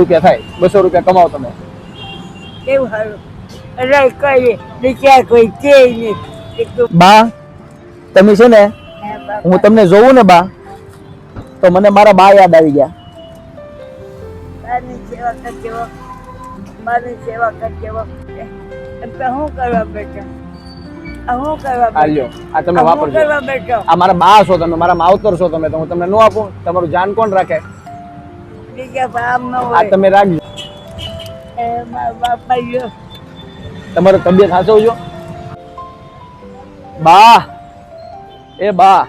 રૂપિયા થાય બસો રૂપિયા કમાવો તમે. કેવું સારું? બા તમે છે ને હું તમને જોઉં ને બા તો મને મારા બા યાદ આવી ગયા. મારી સેવા કરજો હું કરવા બેઠો? હું કરવા આ તમે વાપરજો. આ મારા બા છો તમે મારા માવતર છો તમે તો હું તમને ન આપું? તમારું જાન કોણ રાખે? બીજા આ તમે રાખજો. એ મારા બાપા જો. તમારો તબિયત સાચવજો બા. એ બા.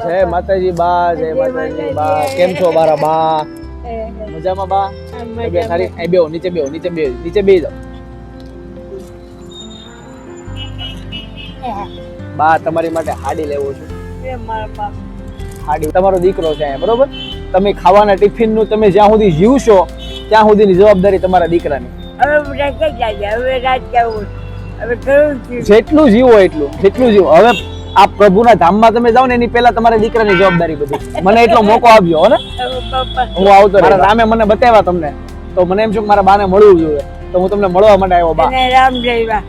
જય માતાજી બા જય માતાજી બા. કેમ છો મારા બા? મજામાં બા? તબિયત સારી એ બેહો નીચે બેહો નીચે બેહો નીચે બેહી જાઓ. બા તમારી માટે હાડી લેવો છું. હાડી તમારો દીકરો છે બરોબર? તમે ખાવાના ટિફિનનું તમે જ્યાં સુધી જીવશો ત્યાં સુધીની જવાબદારી તમારા દીકરાની. જેટલું જીવો એટલું જેટલું જીવો. હવે આ પ્રભુના ધામમાં તમે જાઓ ને એની પહેલા તમારા દીકરાની જવાબદારી બધી. મને એટલો મોકો આવ્યો હો ને? હું આવતો. રામે મને બતાવ્યા તમને. તો મને એમ છું મારા બાને મળવું જોઈએ. તો હું તમને મળવા માટે આવ્યો બા. રામ જયવા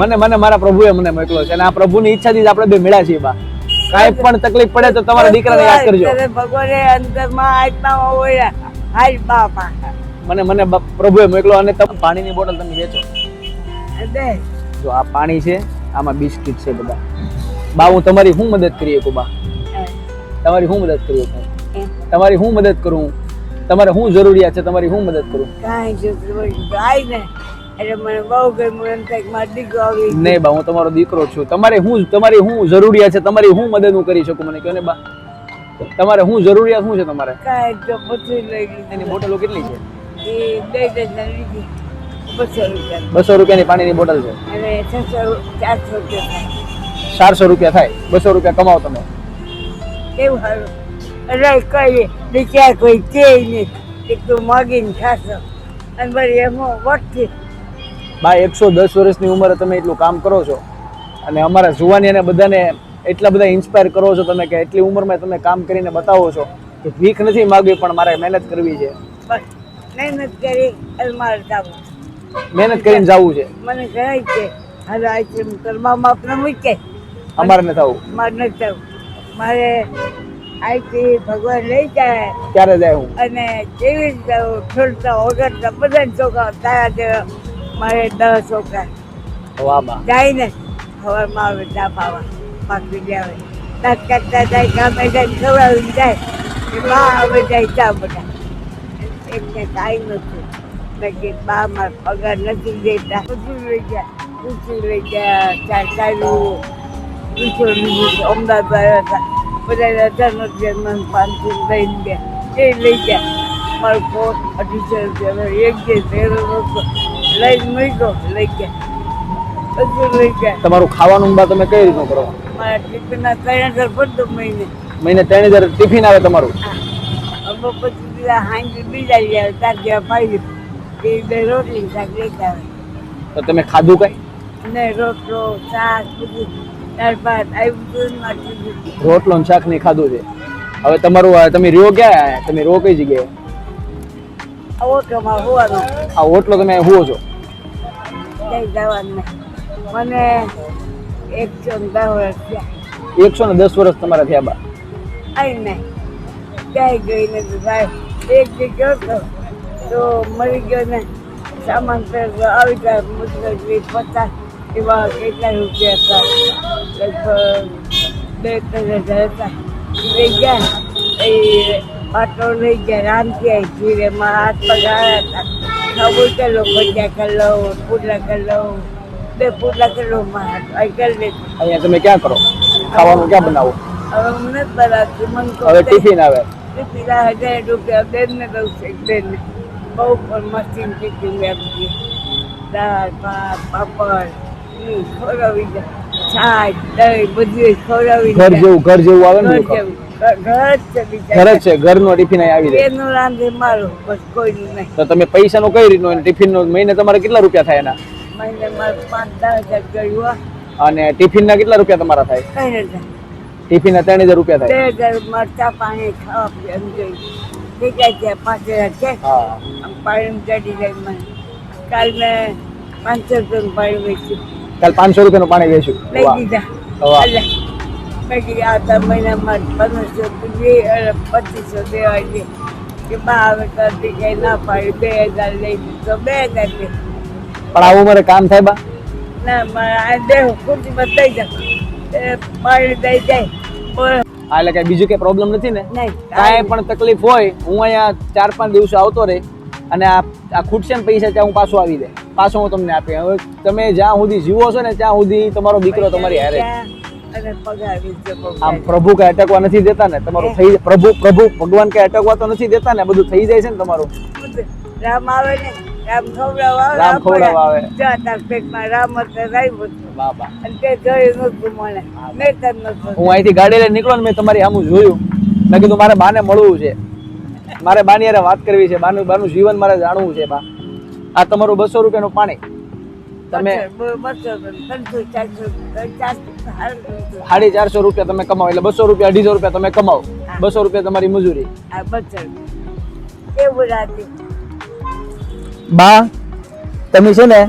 મને મને મારા પ્રભુએ મને મોકલો છે. અને આ પ્રભુની ઈચ્છાથી જ આપણે બે મળ્યા છીએ બા. કાંઈ પણ તકલીફ પડે તો તમારા દીકરાને યાદ કરજો. ભગવાને અંતરમાં આત્મામાં હોય. હાલ બાપા. મને મને પ્રભુએ મોકલો અને તમે પાણીની બોટલ તમે વેચો. દે. જો આ પાણી છે આમાં બિસ્કિટ છે બધા. બા હું તમારી શું મદદ કરી શકું બા? તમારી શું મદદ કરી શકું તમારી શું મદદ કરું? તમારે શું જરૂરિયાત છે તમારી શું મદદ કરું? કાંઈ જરૂર હોય આય ને. એટલે મને બહુ ગમ્યું એમ થાય મારો દીકરો આવી નહીં બા હું તમારો દીકરો છું. તમારે શું તમારી શું જરૂરિયાત છે તમારી હું મદદ હું કરી શકું મને કહો ને બા? તમારે શું જરૂરિયાત શું છે તમારે? કાંઈ તો પછી લઈ એની બોટલો કેટલી છે? એ બે ડઝન લીધી. બસો રૂપિયા. બસો રૂપિયાની પાણીની બોટલ છે? અને છસો ચારસો રૂપિયા થાય. ચારસો રૂપિયા થાય? બસો રૂપિયા કમાવો તમે. કેવું સારું. અરે કઈ બીજા કોઈ કે નહીં. તો માગીને ખાશો. અને વળી એમાં વટથી બા એકસો દસ વર્ષની ઉંમરે તમે એટલું કામ કરો છો. અને અમારા જુવાની અને બધાને એટલા બધા ઇન્સ્પાયર કરો છો તમે કે એટલી ઉંમરમાં તમે કામ કરીને બતાવો છો. કે ભીખ નથી માગવી પણ મારે મહેનત કરવી છે. બસ. મહેનત કરી મહેનત કરીને જવું છે. મને કહેવાય છે હવે આશ્રમ કરવામાં આપણે મૂકે. અમારે નથી આવું મારે નથી થવું. મારે આઈથી ભગવાન લઈ જાય. ક્યારે જાય હું અને કેવી રીતે છોડતા વગર બધા છોકરા તારા જેવા મારે દસ છોકરા. બા જાય ને સવારમાં આવે ચા પાવા પાકી આવે દાંત કરતા જાય કામે જાય ખવડાવી જાય. કે બા આવે જાય ચા બધા એકને કાંઈ નથી. મેં કે બા મારા પગાર નથી દેતા. બધું લઈ ગયા. ઉછું લઈ ગયા ચા ચાલ્યું પૂછો લીધું અમદાવાદ હતા. બધા રૂપિયા મને પાંચસો લઈને ગયા. એ લઈ ગયા. મારો ફોન અઢીસો રૂપિયા. એક જે ભેરો નહોતો. લઈને મૂક્યો લઈ ગયા. બધું લઈ ગયા. તમારું ખાવાનું બા તમે કઈ રીતનું કરો? મારા ટિફિનના ત્રણ હજાર પડતો મહિને. મહિને ત્રણ હજાર ટિફિન આવે તમારું? અમે પછી બીજા હાંજે બીજા લઈ આવે તાર જેવા પાઈ એ બે રોટલી શાક લેતા આવે તો તમે ખાધું કઈ? ને રોટલો શાક દાળ ભાત આવી રોટલો શાક નહીં ખાધું છે. હવે તમારું તમે રહ્યો ક્યાં? તમે રહો કઈ જગ્યાએ? તો હોવાનું. આ ઓટલો તમે હુઓ છો? ક્યાંય જવાનું મને એકસો ને દસ વર્ષ થયા. એકસો ને દસ વર્ષ તમારા થયા બા. આવી નહીં. ક્યાંય ગઈ નથી સાહેબ એક જગ્યાએ ગયો તો તો મરી ગયો ને. સામાન પહેરતો આવી ગયા મુશ્કેલ વીસ પચાસ એવા કેટલા રૂપિયા હતા. લગભગ બે ત્રણ હજાર હતા. લઈ ગયા એ પાટો લઈ ગયા આવી ધીરે મારા હાથ પગ હતા. ખબર ચલો ભજીયા કરી લઉં પુડલા બે પુડલા કરી લઉં મારા હાથ કરી લેતું અહીંયા તમે ક્યાં કરો? ખાવાનું ક્યાં બનાવો? હવે અમને નથી બનાવતી મને હવે ટિફિન આવે. પેલા હજાર રૂપિયા બેનને દઉં છે બેનને. બહુ પણ મસ્તી ટિફિન આપી દાળ ભાત પાપડ ખોરાવી જાય છાશ દહીં બધું ખોરાવી ઘર જેવું ઘર જેવું આવે ને ઘર જ છે ઘરનો ટિફિન આવી જાય. એનું રાંધે મારું બસ કોઈનું નહીં. તો તમે પૈસાનું કઈ રીતનું ટિફિનનું મહિને તમારે કેટલા રૂપિયા થાય એના? મહિને મારે પાંચ દસ હજાર ગયું અને ટિફિન ના કેટલા રૂપિયા તમારા થાય? ટિફિન ના ત્રણ હજાર રૂપિયા થાય. ઘર મરચા પાણી ખાવા પાંચ હજાર છે. પાણી ચડી જાય કાલ મેં પાંચસો રૂપિયાનું પાણી વેચ્યું. કાલ પાંચસો રૂપિયાનું પાણી વેચ્યું. લઈ વાહ. એટલે આવતા મહિનામાં પંદરસો બે અને પચીસો દેવા છે કે બા હવે કરતી કે ના પાડી બે હજાર લઈ તો બે હજાર લઈ પણ આવું મારે કામ થાય બા? ના મારે દેવ ખુરશી બતાવી જાય પાણી દઈ જાય. હા એટલે કઈ બીજું કઈ પ્રોબ્લેમ નથી ને? કાંઈ પણ તકલીફ હોય હું અહીંયા ચાર પાંચ દિવસો આવતો રહે અને આ આ ખૂટશે ને પૈસા ત્યાં હું પાછો આવી દે. પાછો હું તમને આપી હવે તમે જ્યાં સુધી જીવો છો ને ત્યાં સુધી તમારો દીકરો તમારી હારે. અને આમ પ્રભુ કઈ અટકવા નથી દેતા ને? તમારું થઈ પ્રભુ પ્રભુ ભગવાન કઈ અટકવા તો નથી દેતા ને? બધું થઈ જાય છે ને તમારું? રામ આવે ને રામ ખવડાવવા રામ ખવડાવવા આવે. જા તાર પેટમાં રામ એટલે રામ હતું. વાહ વાહ. અને તે જોયું નતું મને. મેં તને નતું હું અહીંથી ગાડી લઈને નીકળો ને મેં તમારી આમ જોયું. મેં કીધું મારે બાને મળવું છે. મારે બાની હારે વાત કરવી છે. બાનું બાનું જીવન મારે જાણવું છે બા. આ તમારું બસો રૂપિયાનું પાણી. તમે સાડી ચારસો રૂપિયા તમે કમાવો એટલે બસો રૂપિયા અઢીસો રૂપિયા તમે કમાવો. બસો રૂપિયા તમારી મજૂરી. બા તમે છે ને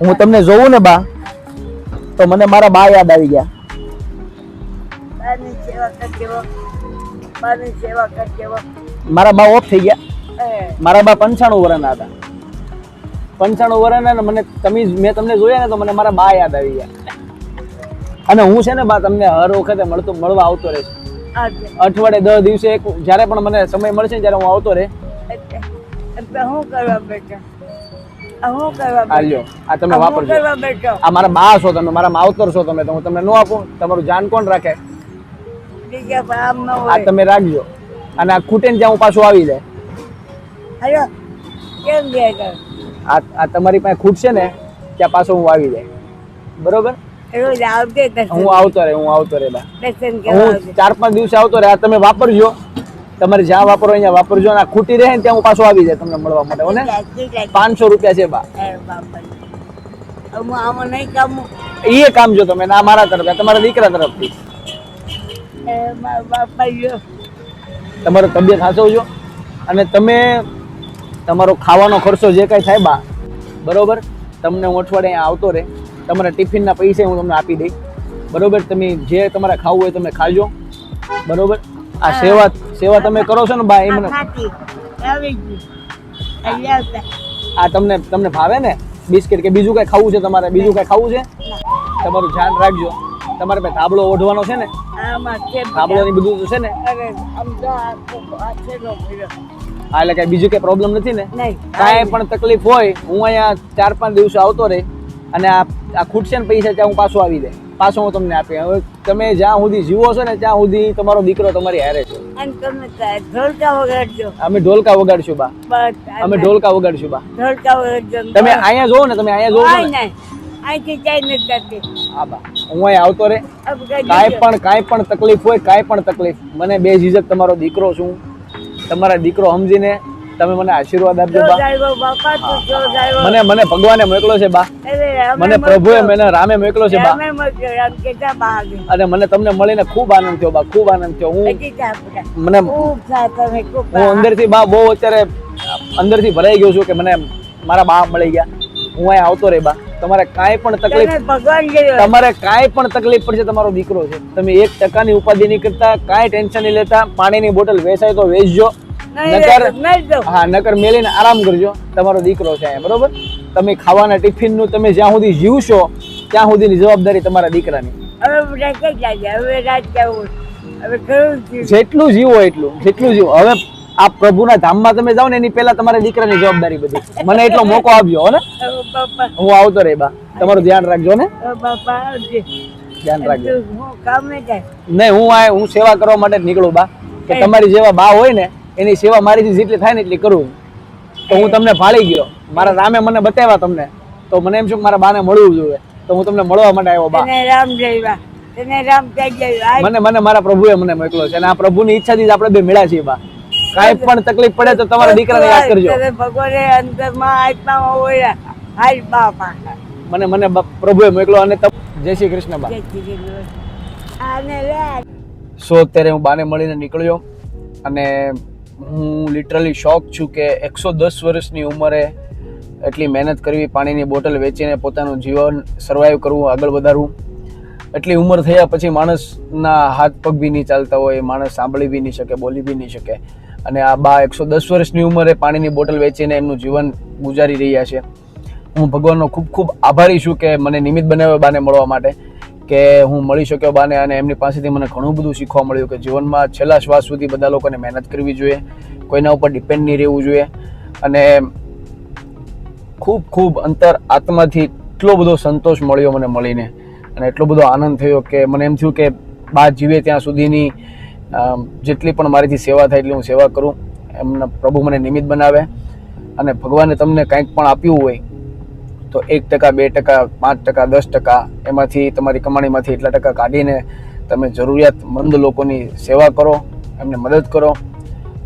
હું તમને જોઉં ને બા તો મને મારા બા યાદ આવી ગયા. મારા બા ઓફ થઈ ગયા. મારા બા પંચાણું વર્ષના હતા. પંચાણું વર્ષના ને મને તમે મેં તમને જોયા ને તો મને મારા બા યાદ આવી ગયા. અને હું છે ને બા તમને હર વખતે મળતો મળવા આવતો રહે છે. અઠવાડિયે દસ દિવસે એક જ્યારે પણ મને સમય મળશે ને ત્યારે હું આવતો રહે. હું કરવા બેઠો? હું કરવા આ તમે વાપરજો. કરવા બેઠો? આ મારા બા છો તમે મારા માવતર છો તમે તો હું તમને ન આપું. તમારું જાન કોણ રાખે? આ તમે રાખજો. અને આ ખૂટે ને હું પાછું આવી જાય. હલો કેમ ગયા કર આ આ તમારી પાસે ખૂટશે ને ત્યાં પાછો હું આવી જાય. બરોબર? રોજ આવજે હું આવતો રહે હું આવતો રહે હું ચાર પાંચ દિવસે આવતો રહે આ તમે વાપરજો. તમારે જ્યાં વાપરો અહીંયા વાપરજો અને આ ખૂટી રહે ને ત્યાં હું પાછો આવી જાય તમને મળવા માટે ઓને પાંચસો રૂપિયા છે બા. એ કામ જો તમે ના મારા તરફ તમારા દીકરા તરફથી. તમારો તબિયત સાચવજો અને તમે તમારો ખાવાનો ખર્ચો જે કાંઈ થાય બા. બરાબર? તમને હું અઠવાડિયે આવતો રહે. તમારા ટિફિનના પૈસા હું તમને આપી દઈશ. બરોબર? તમે જે તમારે ખાવું હોય તમે ખાજો. બરોબર? આ સેવા સેવા તમે કરો છો ને બા એ મને આ આવી ગયું. આ તમને તમને ભાવે ને? બિસ્કિટ કે બીજું કાંઈ ખાવું છે તમારે? બીજું કાંઈ ખાવું છે? તમારું ધ્યાન રાખજો. તમારે પાસે ધાબળો ઓઢવાનો છે ને? ધાબળો ની બધું છે ને? હા એટલે કઈ બીજું કઈ પ્રોબ્લેમ નથી ને? કાંઈ પણ તકલીફ હોય હું અહીંયા ચાર પાંચ દિવસો આવતો રહે અને આ આ ખૂટશે ને પૈસા ત્યાં હું પાછો આવી જાય. પાછો હું તમને આપી હવે તમે જ્યાં સુધી જીવો છો ને ત્યાં સુધી તમારો દીકરો તમારી હારે છે. અમે ઢોલકા વગાડશું બા. અમે ઢોલકા વગાડશું બા. ઢોલકા વગાડજો તમે અહીંયા જોવો ને તમે અહીંયા જોવો ને અહીંથી જાય નથી જતી. હા બા. હું અહીંયા આવતો રહે. કાંઈ પણ કાંઈ પણ તકલીફ હોય કાંઈ પણ તકલીફ. મને બે ઝીઝક તમારો દીકરો છું. તમારા દીકરો સમજીને તમે મને આશીર્વાદ આપજો બા. મને મને ભગવાને મોકલો છે બા. મને પ્રભુએ મને રામે મોકલો છે બા. અને મને તમને મળીને ખૂબ આનંદ થયો બા ખૂબ આનંદ થયો. હું મને હું અંદરથી બા બહુ અત્યારે અંદરથી ભરાઈ ગયો છું કે મને મારા બા મળી ગયા. હું અહીંયા આવતો રહે બા. તમારે કાંઈ પણ તકલીફ તમારે કાંઈ પણ તકલીફ પડશે તમારો દીકરો છે. તમે એક ટકાની ઉપાધિ નહીં કરતા કાંઈ ટેન્શન નહીં લેતા. પાણીની બોટલ વેચાય તો વેચજો. નકર હા નકર મેલીને આરામ કરજો. તમારો દીકરો છે અહીંયા બરોબર? તમે ખાવાના ટિફિનનું તમે જ્યાં સુધી જીવશો ત્યાં સુધીની જવાબદારી તમારા દીકરાની. જેટલું જીવો એટલું જેટલું જીવો. હવે આ પ્રભુના ધામમાં તમે જાઓ ને એની પહેલા તમારા દીકરાની જવાબદારી બધી. મને એટલો મોકો આપજો હો ને? હું આવતો રહે બા. તમારું ધ્યાન રાખજો ને? ધ્યાન રાખજો. હું કામે નહીં હું આ હું સેવા કરવા માટે નીકળું બા. કે તમારી જેવા બા હોય ને એની સેવા મારીથી જેટલી થાય ને એટલી કરું. તો હું તમને ભાળી ગયો. મારા રામે મને બતાવ્યા તમને. તો મને એમ શું મારા બાને મળવું જોઈએ. તો હું તમને મળવા માટે આવ્યો બા. રામ જયવા તને રામ થઈ મને મને મારા પ્રભુએ મને મોકલ્યો છે. અને આ પ્રભુની ઈચ્છાથી જ આપણે બે મળ્યા છીએ બા. કાંઈ પણ તકલીફ પડે તો તમારા દીકરાને યાદ કરજો. ભગવાને અંતરમાં આત્મામાં હોય હાલ બાપા મને મને પ્રભુએ મોકલો અને જય શ્રી કૃષ્ણ બા. સો અત્યારે હું બાને મળીને નીકળ્યો. અને હું લિટરલી શોખ છું કે એકસો દસ વર્ષની ઉંમરે એટલી મહેનત કરવી, પાણીની બોટલ વેચીને પોતાનું જીવન સર્વાઈવ કરવું, આગળ વધારવું. એટલી ઉંમર થયા પછી માણસના હાથ પગ બી નહીં ચાલતા હોય, માણસ સાંભળી બી નહીં શકે, બોલી બી નહીં શકે. અને આ બા એકસો દસ વર્ષની ઉંમરે પાણીની બોટલ વેચીને એમનું જીવન ગુજારી રહ્યા છે. હું ભગવાનનો ખૂબ ખૂબ આભારી છું કે મને નિમિત્ત બનાવ્યો બાને મળવા માટે. કે હું મળી શક્યો બાને અને એમની પાસેથી મને ઘણું બધું શીખવા મળ્યું કે જીવનમાં છેલ્લા શ્વાસ સુધી બધા લોકોને મહેનત કરવી જોઈએ, કોઈના ઉપર ડિપેન્ડ નહીં રહેવું જોઈએ અને ખૂબ ખૂબ અંતર આત્માથી એટલો બધો સંતોષ મળ્યો મને મળીને અને એટલો બધો આનંદ થયો કે મને એમ થયું કે બા જીવે ત્યાં સુધીની જેટલી પણ મારીથી સેવા થાય એટલી હું સેવા કરું. એમના પ્રભુ મને નિમિત્ત બનાવે અને ભગવાને તમને કંઈક પણ આપ્યું હોય તો એક ટકા, બે ટકા, પાંચ ટકા, દસ ટકા એમાંથી તમારી કમાણીમાંથી એટલા ટકા કાઢીને તમે જરૂરિયાતમંદ લોકોની સેવા કરો, એમને મદદ કરો.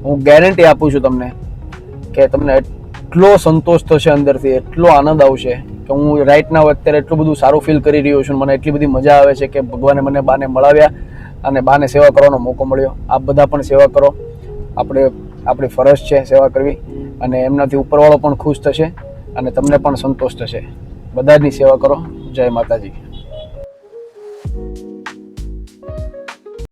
હું ગેરંટી આપું છું તમને કે તમને એટલો સંતોષ થશે અંદરથી, એટલો આનંદ આવશે કે હું રાઈટ નાવ અત્યારે એટલું બધું સારું ફીલ કરી રહ્યો છું મને એટલી બધી મજા આવે છે કે ભગવાને મને બાને મળાવ્યા અને બાને સેવા કરવાનો મોકો મળ્યો. આપ બધા પણ સેવા કરો. આપણે, આપણી ફરજ છે સેવા કરવી અને એમનાથી ઉપરવાળો પણ ખુશ થશે. અને તમને પણ સંતોષ થશે. બધાની સેવા કરો. જય માતાજી.